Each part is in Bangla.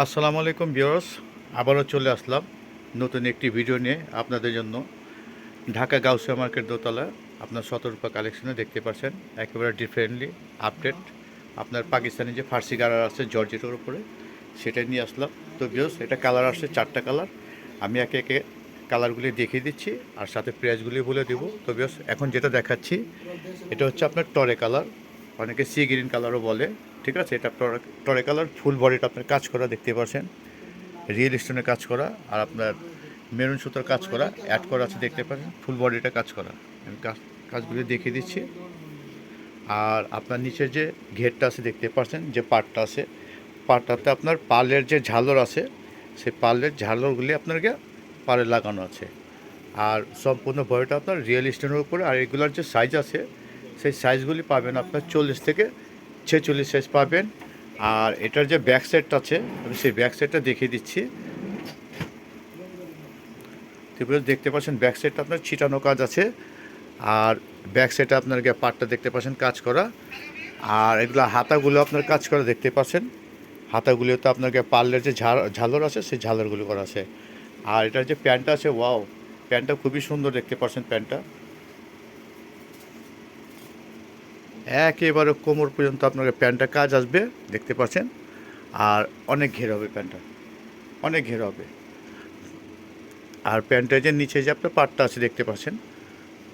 আসসালামু আলাইকুম বিয়স আবারও চলে আসলাম নতুন একটি ভিডিও নিয়ে আপনাদের জন্য। ঢাকা গাউসিয়া মার্কেট দোতলা, আপনার শতরূপা কালেকশনে দেখতে পাচ্ছেন, একেবারে ডিফারেন্টলি আপডেট আপনার পাকিস্তানি যে ফার্সি কালার আছে জর্জেটের উপরে সেটা নিয়ে আসলাম। তো বিয়স এটা কালার আসছে চারটা কালার। আমি একে একে কালারগুলি দেখিয়ে দিচ্ছি আর সাথে প্রাইসগুলি বলে দেবো। তো বিয়স এখন যেটা দেখাচ্ছি, এটা হচ্ছে আপনার টরে কালার। অনেকে সি গ্রিন কালারও বলে, ঠিক আছে? এটা টরে কালার ফুল বডিটা আপনার কাজ করা দেখতে পাচ্ছেন রিয়েল স্টোনের কাজ করা, আর আপনার মেরুন সুতোর কাজ করা অ্যাড করা আছে দেখতে পাচ্ছেন ফুল বডিটা কাজ করা। আমি কাজ, কাজগুলি দেখিয়ে দিচ্ছি। আর আপনার নিচের যে ঘেরটা আছে দেখতে পাচ্ছেন, যে পাটটা আছে পাটটাতে আপনার পালের যে ঝালর আছে, সেই পালের ঝালরগুলি আপনার গিয়ে পালে লাগানো আছে। আর সম্পূর্ণ বডিটা আপনার রিয়েল স্টোনের উপরে, আর এগুলার যে সাইজ আছে সেই সাইজগুলি পাবেন আপনার চল্লিশ থেকে ছেচল্লিশ সাইজ পাবেন। আর এটার যে ব্যাক সাইডটা আছে, আমি সেই ব্যাক সাইডটা দেখিয়ে দিচ্ছি। তারপরে দেখতে পাচ্ছেন ব্যাক সাইডটা আপনার ছিটানো কাজ আছে। আর ব্যাক সাইডে আপনার গিয়ে পাটটা দেখতে পাচ্ছেন কাজ করা। আর এগুলো হাতাগুলো আপনার কাজ করা দেখতে পাচ্ছেন। হাতাগুলিতে আপনার গিয়ে পার্লের যে ঝাল, ঝালর আছে, সেই ঝালরগুলো করা আছে। আর এটার যে প্যান্টটা আছে ওয়াও প্যান্টটা খুবই সুন্দর দেখতে পাচ্ছেন প্যান্টটা একেবারে কোমর পর্যন্ত আপনাকে প্যান্টটা কাজ আসবে, দেখতে পাচ্ছেন? আর অনেক ঘের হবে প্যান্টটা। অনেক ঘের হবে। আর প্যান্টের যে নিচে যে আপনার পাটটা আছে, দেখতে পাচ্ছেন?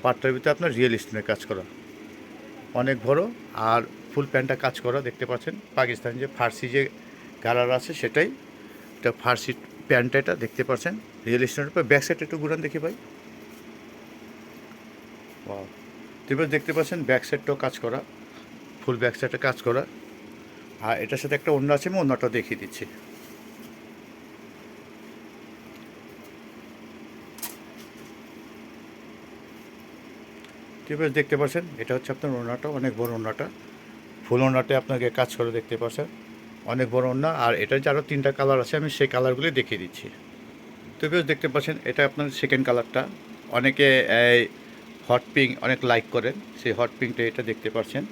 পাটটার ভিতরে আপনার রিয়েল স্টোনের কাজ করা। অনেক বড় আর ফুল প্যান্টটা কাজ করা, দেখতে পাচ্ছেন? পাকিস্তান যে ফার্সি যে কালার আছে, সেটাই। এটা ফার্সি প্যান্টটা এটা, দেখতে পাচ্ছেন? রিয়েল স্টোনের ব্যাক সাইড একটু ঘুরান দেখি ভাই। ওয়াও। এবার দেখতে পাচ্ছেন ব্যাক সাইডটাও কাজ করা ফুল ব্যাক সাইডটা কাজ করা। আর এটার সাথে একটা অন্য আছে, আমি অন্যটা দেখিয়ে দিচ্ছি। এবার দেখতে পাচ্ছেন, এটা হচ্ছে আপনার ওনাটা অনেক বড় ওনাটা ফুল ওনাতে আপনাকে কাজ করে দেখতে পাচ্ছেন, অনেক বড় ওনা আর এটার যে আরও তিনটা কালার আছে, আমি সেই কালারগুলি দেখিয়ে দিচ্ছি। তো বেশ দেখতে পাচ্ছেন, এটা আপনার সেকেন্ড কালারটা অনেকে হট পিঙ্ক অনেক লাইক করেন, সেই হট পিঙ্কটা এটা দেখতে পাচ্ছেন।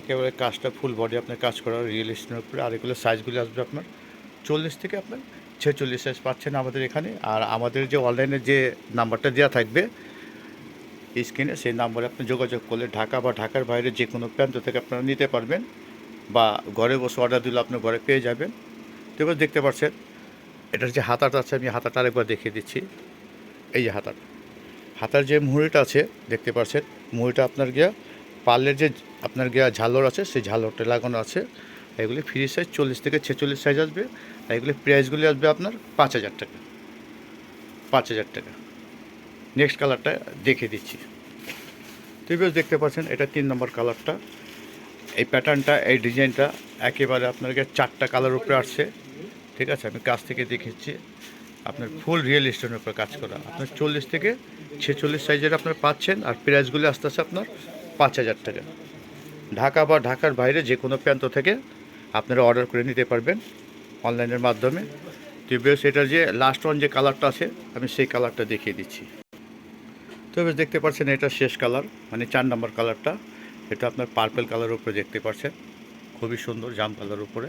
একেবারে কাজটা ফুল বডি আপনার কাজ করা রিয়েল স্টোনের উপরে, আর এগুলো সাইজগুলো আসবে আপনার চল্লিশ থেকে আপনার ছেচল্লিশ সাইজ পাচ্ছেন আমাদের এখানে। আর আমাদের যে অনলাইনে যে নাম্বারটা দেওয়া থাকবে স্ক্রিনে সেই নাম্বারে আপনি যোগাযোগ করলে ঢাকা বা ঢাকার বাইরে যে কোনো প্রান্ত থেকে আপনারা নিতে পারবেন বা ঘরে বসে অর্ডার দিলে আপনার ঘরে পেয়ে যাবেন। তো দেখতে পাচ্ছেন, এটার যে হাতাটা আছে, আমি হাতাটা আরেকবার দেখিয়ে দিচ্ছি। এই যে হাতার। হাতার যে মুহুরিটা আছে, দেখতে পাচ্ছেন, মুহুরিটা আপনার গিয়া পার্লের যে আপনার গিয়া ঝালর আছে, সেই ঝালরটা লাগানো আছে। এগুলি ফ্রি সাইজ চল্লিশ থেকে ছেচল্লিশ সাইজ আসবে। আর এগুলি প্রাইসগুলি আসবে আপনার পাঁচ হাজার টাকা। পাঁচ হাজার টাকা। নেক্সট কালারটা দেখে দিচ্ছি। তুই বেশ দেখতে পাচ্ছেন, এটা তিন নম্বর কালারটা এই প্যাটার্নটা এই ডিজাইনটা একেবারে আপনাকে চারটা কালার উপরে আসছে। ঠিক আছে, আমি কাছ থেকে দেখেছি আপনার ফুল রিয়েল স্টোনের উপর কাজ করা। আপনার চল্লিশ থেকে ছেচল্লিশ সাইজের আপনার পাচ্ছেন আর প্রাইসগুলি আস্তে আস্তে আপনার পাঁচ হাজার টাকা। ঢাকা বা ঢাকার বাইরে যে কোনো প্রান্ত থেকে আপনারা অর্ডার করে নিতে পারবেন অনলাইনের মাধ্যমে। তো বেশ, এটার যে লাস্ট ওয়ান যে কালারটা আছে, আমি সেই কালারটা দেখিয়ে দিচ্ছি। তো বেশ, দেখতে পাচ্ছেন এটা শেষ কালার মানে চার নম্বর কালারটা এটা আপনার পার্পেল কালার উপরে দেখতে পাচ্ছেন। খুবই সুন্দর জাম কালার উপরে।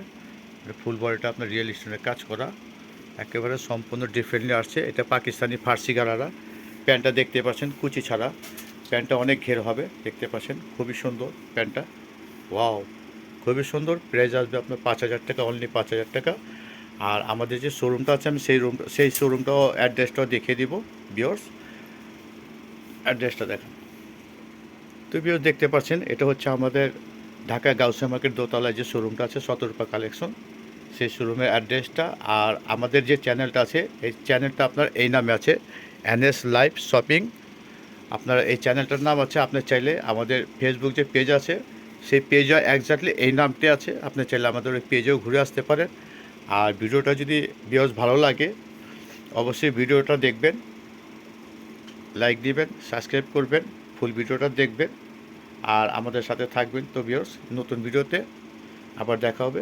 ফুল বডিটা আপনার রিয়েল স্টোনের কাজ করা। একেবারে সম্পূর্ণ ডিফারেন্টলি আসছে। এটা পাকিস্তানি ফার্সি গারারা প্যান্টটা দেখতে পাচ্ছেন কুচি ছাড়া। প্যান্টটা অনেক ঘের হবে, দেখতে পাচ্ছেন। খুবই সুন্দর প্যান্টটা। ওয়াও, খুবই সুন্দর। প্রাইস আসবে আপনার পাঁচ হাজার টাকা অনলি পাঁচ হাজার টাকা। আর আমাদের যে শোরুমটা আছে, আমি সেই রুম সেই শোরুমটাও অ্যাড্রেসটাও দেখিয়ে দিব বিয়র্স অ্যাড্রেসটা দেখেন। তো বিয়র্স দেখতে পাচ্ছেন, এটা হচ্ছে আমাদের ঢাকা গাউসিয়া মার্কেট দোতলায় যে শোরুমটা আছে সতর্পা কালেকশন সেই শোরুমের অ্যাড্রেসটা আর আমাদের যে চ্যানেলটা আছে, এই চ্যানেলটা আপনার এই নামে আছে এনএস লাইভ শপিং আপনার এই চ্যানেলটার নাম আছে, আপনি চাইলে আমাদের ফেসবুক যে পেজ আছে, সেই পেজও একজাক্টলি এই নামটি আছে, আপনি চাইলে আমাদের ওই পেজেও ঘুরে আসতে পারেন। আর ভিডিওটা যদি বিয়স ভালো লাগে, অবশ্যই ভিডিওটা দেখবেন লাইক দিবেন সাবস্ক্রাইব করবেন ফুল ভিডিওটা দেখবেন। আর আমাদের সাথে থাকবেন তো বিয়স নতুন ভিডিওতে আবার দেখা হবে।